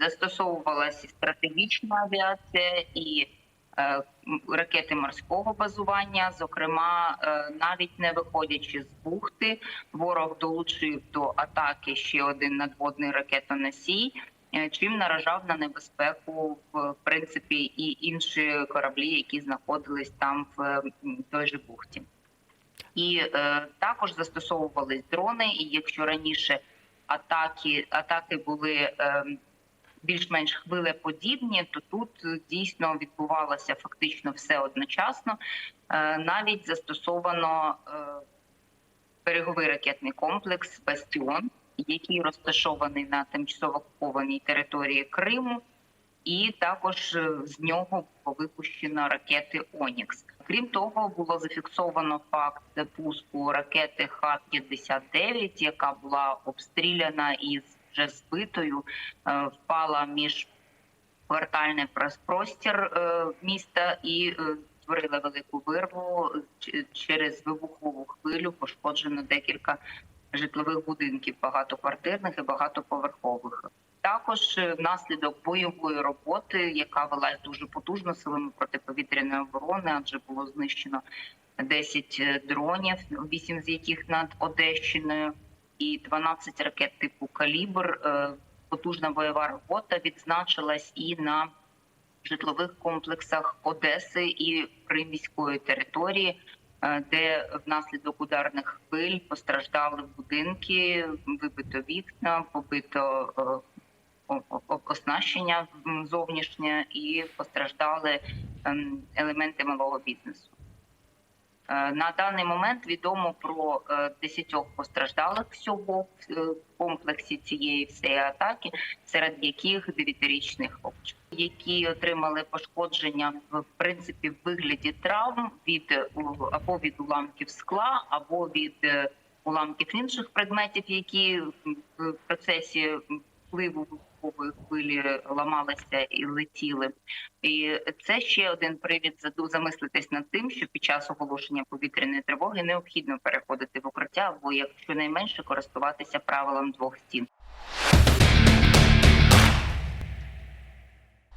Застосовувалася стратегічна авіація і е, ракети морського базування. Зокрема, е, навіть не виходячи з бухти, ворог долучив до атаки ще один надводний ракетоносій, е, чим наражав на небезпеку в принципі і інші кораблі, які знаходились там в той же бухті. І е, також застосовувались дрони. І якщо раніше атаки атаки були е, більш-менш хвилеподібні, то тут е, дійсно відбувалося фактично все одночасно. Е, навіть застосовано е, береговий ракетний комплекс Бастіон, який розташований на тимчасово окупованій території Криму. І також е, з нього випущено ракети Онікс. Крім того, було зафіксовано факт пуску ракети Х-59, яка була обстріляна і вже збитою, е, впала між квартальний простір е, міста і е, створила велику вирву. Через вибухову хвилю пошкоджено декілька житлових будинків, багатоквартирних і багатоповерхових. Також внаслідок бойової роботи, яка велась дуже потужно силами протиповітряної оборони, адже було знищено 10 дронів, 8 з яких над Одещиною, і 12 ракет типу Калібр. Е, Потужна бойова робота відзначилась і на житлових комплексах Одеси і приміської території, е, де внаслідок ударних хвиль постраждали будинки, вибито вікна, побито е, оснащення зовнішнє і постраждали ем, елементи малого бізнесу. Е, На даний момент відомо про е, 10 постраждалих всього в е, комплексі цієї всієї атаки, серед яких 9-річний хлопчик, які отримали пошкодження в принципі в вигляді травм від е, або від уламків скла, або від е, уламків інших предметів, які в процесі впливу вибухової хвилі ламалися і летіли. І це ще один привід замислитись над тим, що під час оголошення повітряної тривоги необхідно переходити в укриття, або якщо найменше користуватися правилом двох стін.